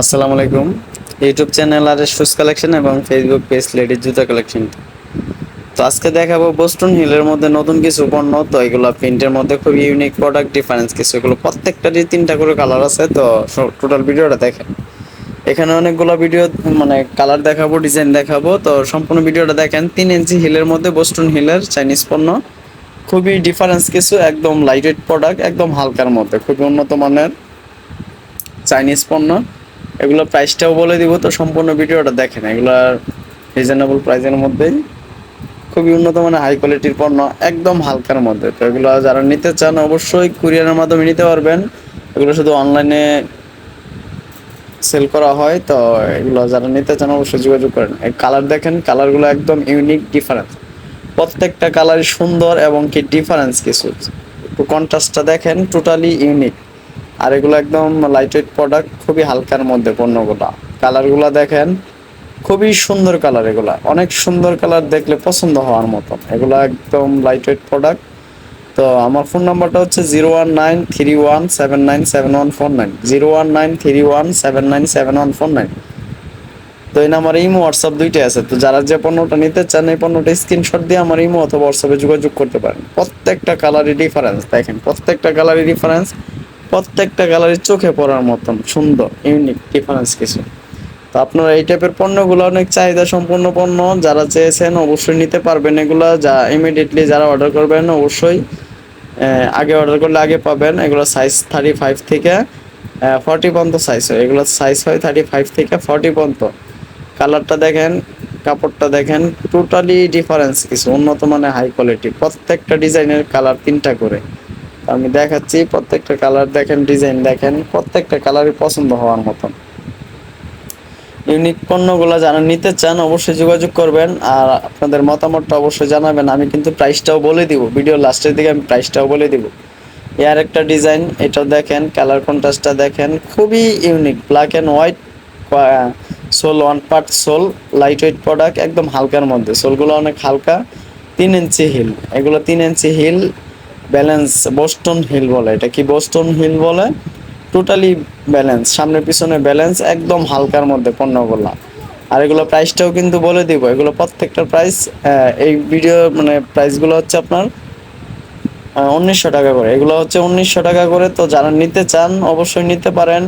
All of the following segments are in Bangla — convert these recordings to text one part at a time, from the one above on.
আসসালামু আলাইকুম। ইউটিউব চ্যানেল আর শুজ কালেকশন এবং ফেসবুক পেজ লেডিজ জুতা কালেকশন তো আজকে দেখাবো বোস্টন হিলের মধ্যে নতুন কিছু পণ্য। তো এগুলো প্রিন্টের মধ্যে খুব ইউনিক প্রোডাক্ট ডিফারেন্স কিছু। এগুলো প্রত্যেকটারই তিনটা করে কালার আছে। তো টোটাল ভিডিওটা দেখেন। এখানে অনেকগুলো ভিডিও মানে কালার দেখাবো ডিজাইন দেখাবো। তো সম্পূর্ণ ভিডিওটা দেখেন। তিন ইঞ্চি হিলের মধ্যে বোস্টন হিলের চাইনিজ পণ্য। খুবই ডিফারেন্স কিছু, একদম লাইট প্রোডাক্ট একদম হালকার মধ্যে। খুবই উন্নত মানের চাইনিজ পণ্য। এগুলো প্রাইসটাও বলে দিব তো, সম্পূর্ণ ভিডিওটা দেখেন। এগুলার রিজনেবল প্রাইসের মধ্যেই। খুবই উন্নত মানের হাই কোয়ালিটির পণ্য, একদম হালকার মধ্যে। তো এগুলো যারা নিতে চান, অবশ্যই কুরিয়ারের মাধ্যমে নিতে পারবেন। এগুলো শুধু অনলাইনে সেল করা হয়, তো এগুলো যারা নিতে চান, অবশ্যই যোগাযোগ করেন। এই কালার দেখেন কালারগুলো একদম ইউনিক ডিফারেন্স প্রত্যেকটা কালারই সুন্দর এবং কি ডিফারেন্স কিছু। একটু কন্ট্রাস্টটা দেখেন টোটালি ইউনিক আর এগুলো একদম লাইট ওয়েট প্রোডাক্ট খুবই হালকার মধ্যে পণ্যগুলা। কালারগুলো দেখেন, খুবই সুন্দর কালার এগুলা। অনেক সুন্দর কালার দেখলে পছন্দ হওয়ার মতো। এগুলো একদম লাইট ওয়েট প্রোডাক্ট তো আমার ফোন নাম্বারটা হচ্ছে zero one nine three one seven nine seven one four nine zero one nine three one seven nine seven one four nine তো এই নাম্বার ইমো হোয়াটসঅ্যাপ দুইটাই আছে। তো যারা যে পণ্যটা নিতে চান, এই পণ্যটা স্ক্রিনশট দিয়ে আমার ইমো অথবা হোয়াটসঅ্যাপে যোগাযোগ করতে পারেন। প্রত্যেকটা কালারই ডিফারেন্স দেখেন, প্রত্যেকটা কালারই ডিফারেন্স প্রত্যেকটা কালারই চোখে পড়ার মতন, সুন্দর ইউনিক ডিফারেন্স কিছু। তো আপনারা এই টাইপের পণ্যগুলো অনেক চাহিদা সম্পূর্ণ পণ্য, যারা চেয়েছেন অবশ্যই নিতে পারবেন এগুলো, যা ইমিডিয়েটলি যারা অর্ডার করবেন অবশ্যই আগে অর্ডার করলে আগে পাবেন। এগুলো সাইজ থার্টি ফাইভ থেকে ফর্টি পর্যন্ত সাইজ হয়। এগুলো সাইজ হয় থার্টি ফাইভ থেকে ফর্টি পর্যন্ত। কালারটা দেখেন, কাপড়টা দেখেন টোটালি ডিফারেন্স কিছু, উন্নত মানের হাই কোয়ালিটি প্রত্যেকটা ডিজাইনের কালার তিনটা করে। আমি দেখাচ্ছি, প্রত্যেকটা কালার দেখেন ডিজাইন দেখেন, প্রত্যেকটা কালারই পছন্দ হওয়ার মতন। ইউনিক পণ্যগুলো যারা নিতে চান, অবশ্যই যোগাযোগ করবেন আর আপনাদের মতামতটা অবশ্যই জানাবেন। আমি কিন্তু প্রাইসটাও বলে দিব। ভিডিও লাস্টের দিকে আমি প্রাইসটাও বলে দিব। এর একটা ডিজাইন এটা দেখেন কালার কন্ট্রাস্টটা দেখেন, খুবই unique black and white sole one part sole light weight product একদম হালকার মধ্যে। সোলগুলো অনেক হালকা, তিন ইঞ্চি হিল এগুলো তিন inch heel balance Boston heel বলে। এটা কি বোস্টন হিল বলে? টোটালি ব্যালেন্স সামনে পিছনে ব্যালেন্স একদম হালকার মধ্যে পণ্যগুলো। আর এগুলো প্রাইসটাও কিন্তু বলে দিব। এগুলো প্রত্যেকটার প্রাইস এই ভিডিও মানে প্রাইসগুলো হচ্ছে আপনার উনিশশো টাকা করে। এগুলো হচ্ছে উনিশশো টাকা করে। তো যারা নিতে চান, অবশ্যই নিতে পারেন।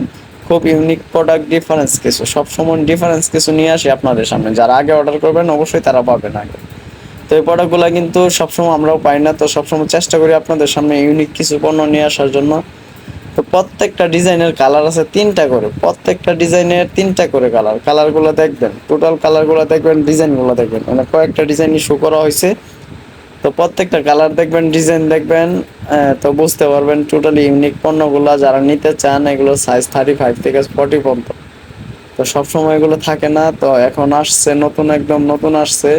খুব ইউনিক প্রোডাক্ট ডিফারেন্স কিছু। সবসময় ডিফারেন্স কিছু নিয়ে আসি আপনাদের সামনে। যারা আগে অর্ডার করবেন, অবশ্যই তারা পাবেন আগে। তো এই প্রোডাক্টগুলো কিন্তু সবসময় আমরাও পাই না। তো সবসময় চেষ্টা করি আপনাদের সামনে ইউনিক কিছু পণ্য নিয়ে আসার জন্য। তো প্রত্যেকটা ডিজাইনের কালার আছে তিনটা করে। প্রত্যেকটা ডিজাইনের তিনটা করে কালার কালারগুলো দেখবেন টোটাল কালারগুলো দেখবেন ডিজাইনগুলো দেখবেন। মানে কয়েকটা ডিজাইনই শো করা হয়েছে। তো প্রত্যেকটা কালার দেখবেন ডিজাইন দেখবেন তো বুঝতে পারবেন টোটালি ইউনিক পণ্যগুলো যারা নিতে চান, এগুলো সাইজ থার্টি ফাইভ থেকে ফর্টি পর্যন্ত। তো সবসময় এগুলো থাকে না। তো এখন আসছে, নতুন, একদম নতুন আসছে।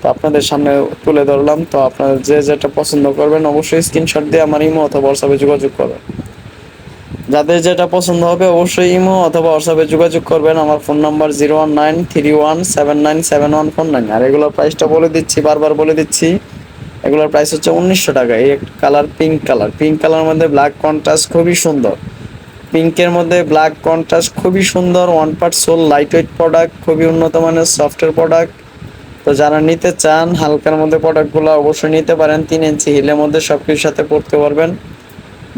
তো আপনাদের সামনে তুলে ধরলাম। তো আপনারা যে যেটা পছন্দ করবেন, অবশ্যই স্ক্রিনশট দিয়ে আমার ইমো অথবা হোয়াটসঅ্যাপে যোগাযোগ করবেন। যাদের যেটা পছন্দ হবে, অবশ্যই ইমো অথবা হোয়াটসঅ্যাপে যোগাযোগ করবেন। আমার phone number zero one nine three one seven nine seven one four nine আর এগুলোর প্রাইসটা বলে দিচ্ছি, বারবার বলে দিচ্ছি। এগুলোর প্রাইস হচ্ছে উনিশশো টাকা। এই একটা colour pink colour pink colour মধ্যে ব্ল্যাক কন্ট্রাস্ট খুবই সুন্দর। পিঙ্কের মধ্যে ব্ল্যাক কন্ট্রাস্ট খুবই সুন্দর। One part sole light weight product খুবই উন্নত মানের সফটওয়্যার প্রোডাক্ট তো যারা নিতে চান, হালকার মধ্যে প্রোডাক্টগুলো অবশ্যই নিতে পারেন। তিন ইঞ্চি হিলের মধ্যে সব কিছুর সাথে পড়তে পারবেন।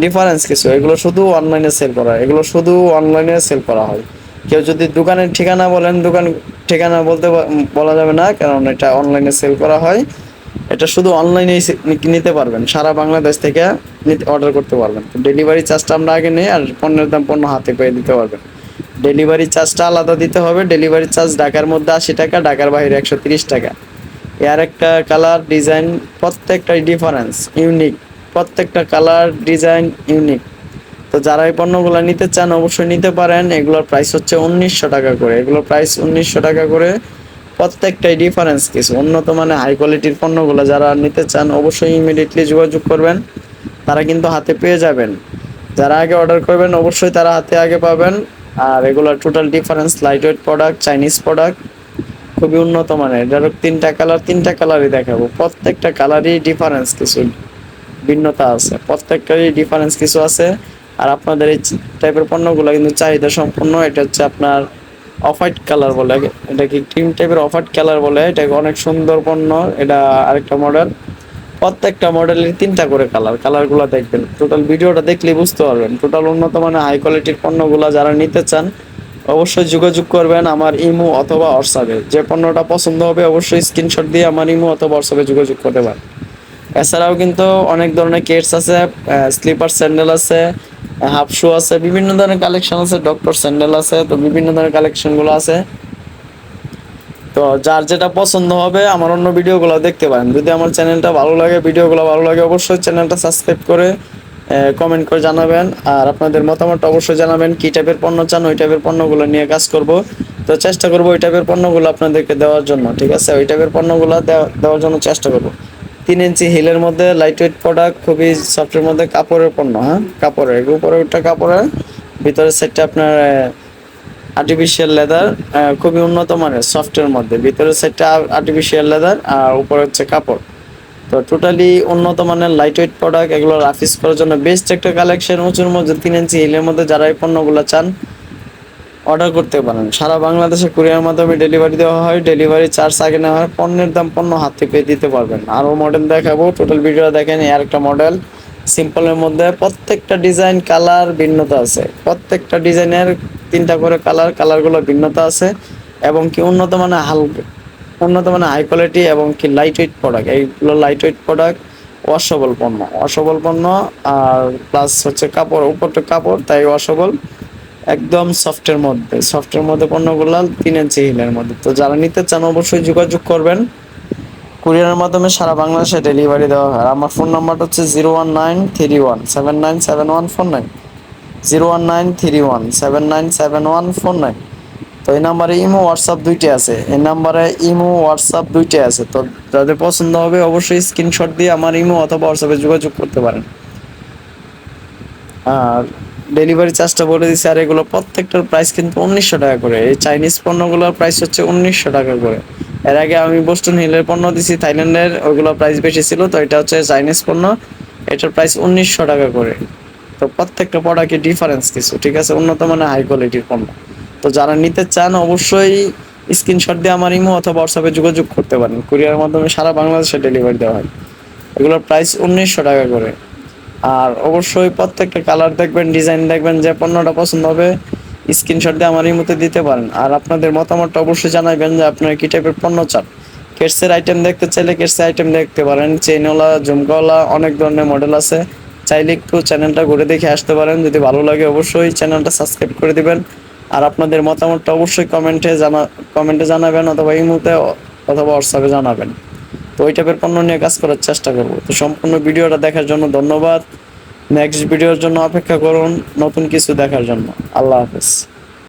ডিফারেন্স কিছু, এগুলো শুধু অনলাইনে সেল করা হয়। এগুলো শুধু অনলাইনে সেল করা হয়। কেউ যদি দোকানের ঠিকানা বলেন, দোকান ঠিকানা বলতে বলা যাবে না, কারণ এটা অনলাইনে সেল করা হয়। এটা শুধু অনলাইনেই নিতে পারবেন। সারা বাংলাদেশ থেকে অর্ডার করতে পারবেন। ডেলিভারি চার্জটা আমরা আগে নেই আর পণ্যের দাম পণ্য হাতে পেয়ে দিতে পারবেন। ডেলিভারি চার্জটা আলাদা দিতে হবে। ডেলিভারি চার্জ ঢাকার মধ্যে আশি টাকা, ঢাকার বাইরে একশো তিরিশ টাকা। এর একটা কালার ডিজাইন প্রত্যেকটাই ডিফারেন্স ইউনিক প্রত্যেকটা কালার ডিজাইন ইউনিক তো যারা এই পণ্যগুলো নিতে চান, অবশ্যই নিতে পারেন। এগুলোর প্রাইস হচ্ছে উনিশশো টাকা করে। এগুলোর প্রাইস উনিশশো টাকা করে প্রত্যেকটাই ডিফারেন্স কিছু। উন্নত মানে হাই কোয়ালিটির পণ্যগুলো যারা নিতে চান, অবশ্যই ইমিডিয়েটলি যোগাযোগ করবেন। তারা কিন্তু হাতে পেয়ে যাবেন। যারা আগে অর্ডার করবেন, অবশ্যই তারা হাতে আগে পাবেন। আর এগুলোর total difference light weight product Chinese product খুবই উন্নত মানের। যার তিনটা কালার তিনটা কালারই দেখাবো। প্রত্যেকটা কালারই ডিফারেন্স কিছু ভিন্নতা আছে। প্রত্যেকটারই ডিফারেন্স কিছু আছে। আর আপনাদের এই টাইপের পণ্যগুলো কিন্তু চাহিদা সম্পূর্ণ এটা হচ্ছে আপনার অফ হোয়াইট কালার বলে। এটা কি ক্রিম টাইপের অফ হোয়াইট কালার বলে? এটা অনেক সুন্দর পণ্য। এটা আরেকটা মডেল প্রত্যেকটা মডেলের তিনটা করে কালার কালারগুলো দেখবেন। টোটাল ভিডিওটা দেখলে বুঝতে পারবেন। টোটাল উন্নত মানের হাই কোয়ালিটির পণ্যগুলো যারা নিতে চান, অবশ্যই যোগাযোগ করবেন আমার ইমো অথবা হোয়াটসঅ্যাপে যে পণ্যটা পছন্দ হবে, অবশ্যই স্ক্রিনশট দিয়ে আমার ইমো অথবা হোয়াটসঅ্যাপে যোগাযোগ করতে পারেন। এছাড়াও কিন্তু অনেক ধরনের কেটস আছে স্লিপার স্যান্ডেল আছে হাফ শু আছে, বিভিন্ন ধরনের কালেকশন আছে ডক্টর স্যান্ডেল আছে, তো বিভিন্ন ধরনের কালেকশনগুলো আছে। তো যার যেটা পছন্দ হবে, আমার অন্য ভিডিওগুলো দেখতে পারেন। যদি আমার চ্যানেলটা ভালো লাগে, ভিডিওগুলো ভালো লাগে, অবশ্যই চ্যানেলটা সাবস্ক্রাইব করে কমেন্ট করে জানাবেন। আর আপনাদের মতামত অবশ্যই জানাবেন, কী টাইপের পণ্য চান, ওই টাইপের পণ্যগুলো নিয়ে কাজ করব। তো চেষ্টা করব ওই টাইপের পণ্যগুলো আপনাদেরকে দেওয়ার জন্য, ঠিক আছে? ওই টাইপের পণ্যগুলো দেওয়া- দেওয়ার জন্য চেষ্টা করব। তিন ইঞ্চি হিলের মধ্যে লাইট ওয়েট প্রোডাক্ট খুবই সফটের মধ্যে কাপড়ের পণ্য হ্যাঁ? কাপড়ের, উপরে ওটা কাপড়ের, ভিতরের সাইডটা আপনার আর্টিফিশিয়াল লেদার খুবই উন্নত মানের সফটের মধ্যে। ভিতরের সাইডটা আর্টিফিশিয়াল লেদার আর উপরে হচ্ছে কাপড়। তো টোটালি উন্নত মানের লাইট ওয়েট প্রোডাক্ট এগুলো রাফিস করার জন্য বেস্ট একটা কালেকশন উঁচুর মধ্যে তিন ইঞ্চি হিলের মধ্যে যারা এই পণ্যগুলো চান অর্ডার করতে পারেন। সারা বাংলাদেশে কুরিয়ার মাধ্যমে ডেলিভারি দেওয়া হয় ডেলিভারি চার্জ আগে নেওয়া হয়, পণ্যের দাম পণ্য হাতে পেয়ে দিতে পারবেন আরও মডেল দেখাবো টোটাল ভিডিও দেখেন, এই আরেকটা মডেল সিম্পলের মধ্যে প্রত্যেকটা ডিজাইন কালার ভিন্নতা আছে। প্রত্যেকটা ডিজাইনের তিনটা করে কালার কালারগুলো ভিন্নতা আছে এবং কি উন্নত মানের হালকা উন্নত মানের হাই কোয়ালিটি এবং কি লাইট ওয়েট প্রোডাক্ট এইগুলো লাইট ওয়েট প্রোডাক্ট অসবল পণ্য। অসবল পণ্য আর প্লাস হচ্ছে কাপড়, উপরটা কাপড়, তাই ওয়াশেবল একদম সফটের মধ্যে সফটের মধ্যে পণ্যগুলো তিন ইঞ্চি হিলের মধ্যে। তো যারা নিতে চান অবশ্যই যোগাযোগ করবেন। কুরিয়ারের মাধ্যমে সারা বাংলাদেশে ডেলিভারি দেওয়া হয়। আমার ফোন নাম্বারটা হচ্ছে zero one nine three one seven nine seven one four nine zero one nine three one seven nine seven one four nine তো এই নাম্বারে ইমো, হোয়াটসঅ্যাপ দুইটা আছে। এই নাম্বারে ইমো, হোয়াটসঅ্যাপ দুইটা আছে। তো যাদের পছন্দ হবে অবশ্যই স্ক্রিনশট দিয়ে আমার ইমো অথবা হোয়াটসঅ্যাপে যোগাযোগ করতে পারেন। আর ডেলিভারি চার্জটা বলে দিচ্ছে আর এগুলো প্রত্যেকটার প্রাইস কিন্তু উনিশশো টাকা করে। এই চাইনিজ পণ্যগুলোর প্রাইস হচ্ছে উনিশশো টাকা করে। এর আগে আমি বোস্টন হিলের পণ্য দিছি থাইল্যান্ডের ওইগুলো প্রাইস বেশি ছিল, তো এটা হচ্ছে চাইনিজ পণ্য। এটার প্রাইস উনিশশো টাকা করে। তো প্রত্যেকটা প্রোডাক্টে ডিফারেন্স কিছু ঠিক আছে? উন্নত মানের হাই কোয়ালিটির পণ্য। তো যারা নিতে চান, অবশ্যই স্ক্রিনশট দিয়ে আমার ইমো অথবা হোয়াটসঅ্যাপে যোগাযোগ করতে পারেন। কুরিয়ার মাধ্যমে সারা বাংলাদেশে ডেলিভারি দেওয়া হয়। এগুলোর প্রাইস উনিশশো টাকা করে। আর অবশ্যই প্রত্যেকটা কালার দেখবেন ডিজাইন দেখবেন, যে পণ্যটা পছন্দ হবে স্ক্রিনশট দিয়ে আমার ইমোতে দিতে পারেন। আর আপনাদের মতামতটা অবশ্যই জানাবেন যে আপনারা কী টাইপের পণ্য চান। কেটসের আইটেম দেখতে চাইলে কেটসের আইটেম দেখতে পারেন। চেইনওয়ালা ঝুমকাওয়ালা অনেক ধরনের মডেল আছে। চাইলে একটু চ্যানেলটা ঘুরে দেখে আসতে পারেন। যদি ভালো লাগে অবশ্যই চ্যানেলটা সাবস্ক্রাইব করে দিবেন। আর আপনাদের মতামতটা অবশ্যই কমেন্টে জানা কমেন্টে জানাবেন অথবা ইমোতে অথবা হোয়াটসঅ্যাপে জানাবেন। তো ওই টাইপের পণ্য নিয়ে কাজ করার চেষ্টা করব। তো সম্পূর্ণ ভিডিওটা দেখার জন্য ধন্যবাদ। নেক্সট ভিডিওর জন্য অপেক্ষা করুন নতুন কিছু দেখার জন্য। আল্লাহ হাফেজ।